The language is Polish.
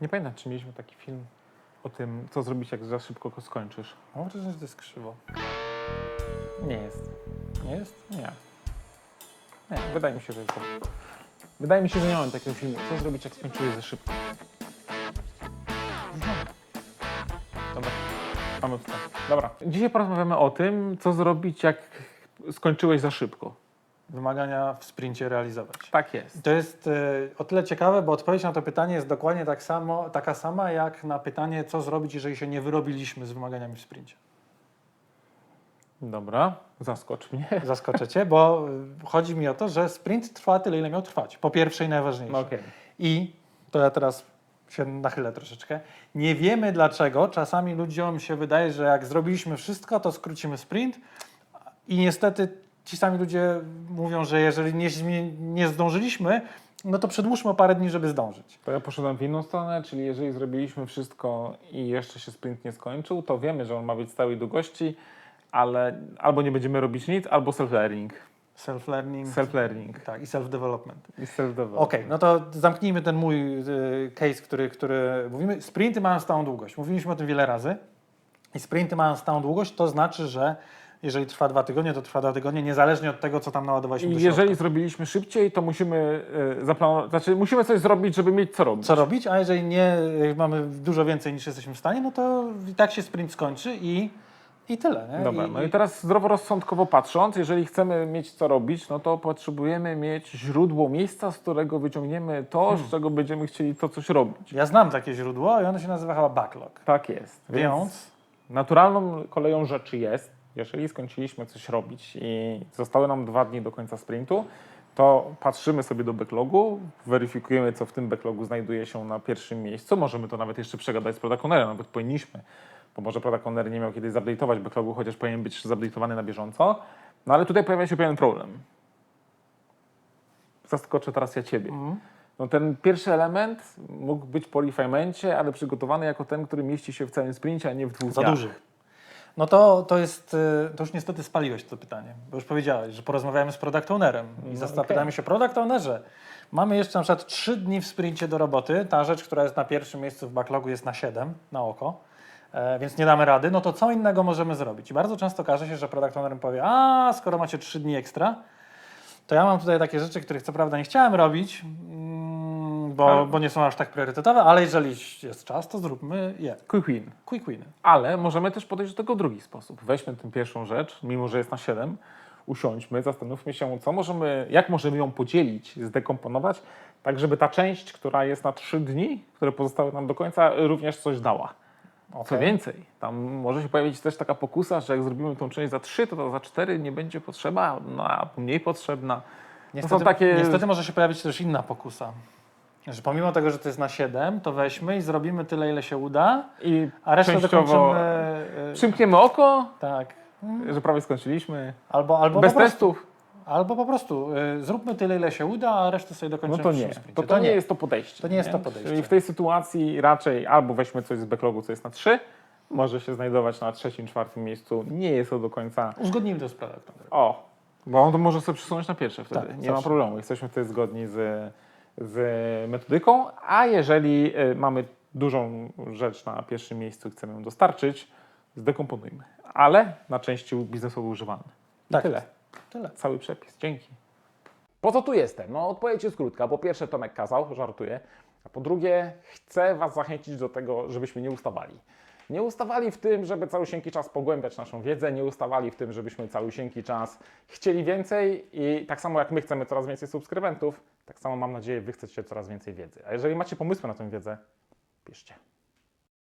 Nie pamiętam, czy mieliśmy taki film o tym, co zrobić, jak za szybko go skończysz. Mam wrażenie, że to jest krzywo. Nie jest. Nie jest? Nie. Nie, wydaje mi się, że jest to. Wydaje mi się, że nie mamy takiego filmu. Co zrobić, jak skończyłeś za szybko? Dobra, mamy. Dobra. Dzisiaj porozmawiamy o tym, co zrobić, jak skończyłeś za szybko. Wymagania w sprincie realizować. Tak jest. To jest e, o tyle ciekawe, bo odpowiedź na to pytanie jest dokładnie tak samo, taka sama jak na pytanie, co zrobić, jeżeli się nie wyrobiliśmy z wymaganiami w sprincie. Dobra, zaskocz mnie. Zaskoczę cię, bo e, chodzi mi o to, że sprint trwa tyle, ile miał trwać. Po pierwsze i najważniejsze. No okej. I to ja teraz się nachylę troszeczkę. Nie wiemy dlaczego. Czasami ludziom się wydaje, że jak zrobiliśmy wszystko, to skrócimy sprint. I niestety ci sami ludzie mówią, że jeżeli nie, nie zdążyliśmy, no to przedłużmy o parę dni, żeby zdążyć. To ja poszedłem w inną stronę, czyli jeżeli zrobiliśmy wszystko i jeszcze się sprint nie skończył, to wiemy, że on ma być stałej długości, ale albo nie będziemy robić nic, albo self-learning. Self-learning. Self-learning tak, i self-development. i self-development. Okej, no to zamknijmy ten mój y, case, który, który mówimy. Sprinty mają stałą długość. Mówiliśmy o tym wiele razy. I sprinty mają stałą długość, to znaczy, że jeżeli trwa dwa tygodnie, to trwa dwa tygodnie, niezależnie od tego, co tam naładowaliśmy do środka. jeżeli zrobiliśmy szybciej, to musimy y, zaplanować, znaczy musimy coś zrobić, żeby mieć co robić. Co robić, a jeżeli nie y, mamy dużo więcej niż jesteśmy w stanie, no to i tak się sprint skończy i, i tyle. Nie? Dobra, I, no i teraz zdroworozsądkowo patrząc, jeżeli chcemy mieć co robić, no to potrzebujemy mieć źródło miejsca, z którego wyciągniemy to, Hmm. z czego będziemy chcieli to coś robić. Ja znam takie źródło i ono się nazywa chyba backlog. Tak jest. Więc Naturalną koleją rzeczy jest, jeżeli skończyliśmy coś robić i zostały nam dwa dni do końca sprintu, to patrzymy sobie do backlogu, weryfikujemy, co w tym backlogu znajduje się na pierwszym miejscu. Możemy to nawet jeszcze przegadać z product ownerem, nawet powinniśmy, bo może product owner nie miał kiedyś zupdate'ować backlogu, chociaż powinien być zupdate'owany na bieżąco. No ale tutaj pojawia się pewien problem. Zaskoczę teraz ja Ciebie. Mhm. No ten pierwszy element mógł być po refinemencie, ale przygotowany jako ten, który mieści się w całym sprincie, a nie w dwóch za dniach. duży. No to, to jest, y, to już niestety spaliłeś to pytanie, bo już powiedziałeś, że porozmawiamy z product ownerem i No, zapytamy okej. się, product ownerze, mamy jeszcze na przykład 3 dni w sprincie do roboty, ta rzecz, która jest na pierwszym miejscu w backlogu jest na 7 na oko, e, więc nie damy rady, no to co innego możemy zrobić? I bardzo często okaże się, że product owner powie, a skoro macie 3 dni ekstra, to ja mam tutaj takie rzeczy, których co prawda nie chciałem robić, bo, bo nie są aż tak priorytetowe, ale jeżeli jest czas, to zróbmy je. Quick win. Quick winy. Ale możemy też podejść do tego w drugi sposób. Weźmy tę pierwszą rzecz, mimo że jest na 7, usiądźmy, zastanówmy się, co możemy, jak możemy ją podzielić, zdekomponować, tak żeby ta część, która jest na 3 dni, które pozostały nam do końca, również coś dała. Co Okej. więcej, tam może się pojawić też taka pokusa, że jak zrobimy tą część za 3, to, to za 4 nie będzie potrzeba, no, a mniej potrzebna. Niestety, takie- niestety może się pojawić też inna pokusa. Że pomimo tego, że to jest na 7, to weźmy i zrobimy tyle, ile się uda, I a resztę częściowo dokończymy. y, przymkniemy oko, tak. że prawie skończyliśmy. Albo, albo, Bez po prostu, testów. albo po prostu y, zróbmy tyle, ile się uda, a resztę sobie No dokończymy to w nie. przyszłym To, sprincie. to nie jest to podejście. To nie jest to podejście. Czyli w tej sytuacji raczej albo weźmy coś z backlogu, co jest na 3, może się znajdować na trzecim, czwartym miejscu. Nie jest to do końca. Uzgodnijmy to z product ownerem. O, bo on to może sobie przesunąć na pierwsze wtedy. Tak, nie ma zawsze. problemu. Jesteśmy wtedy zgodni z, z metodyką. A jeżeli y, mamy dużą rzecz na pierwszym miejscu i chcemy ją dostarczyć, zdekomponujmy. Ale na części biznesowo używany. I Tak tyle. Tyle. Cały przepis. Dzięki. Po co tu jestem? No odpowiedź jest krótka. Po pierwsze Tomek kazał, żartuję. A po drugie chcę Was zachęcić do tego, żebyśmy nie ustawali. Nie ustawali w tym, żeby całusieńki czas pogłębiać naszą wiedzę, nie ustawali w tym, żebyśmy całusieńki czas chcieli więcej i tak samo jak my chcemy coraz więcej subskrybentów, tak samo mam nadzieję Wy chcecie coraz więcej wiedzy. A jeżeli macie pomysły na tę wiedzę, piszcie.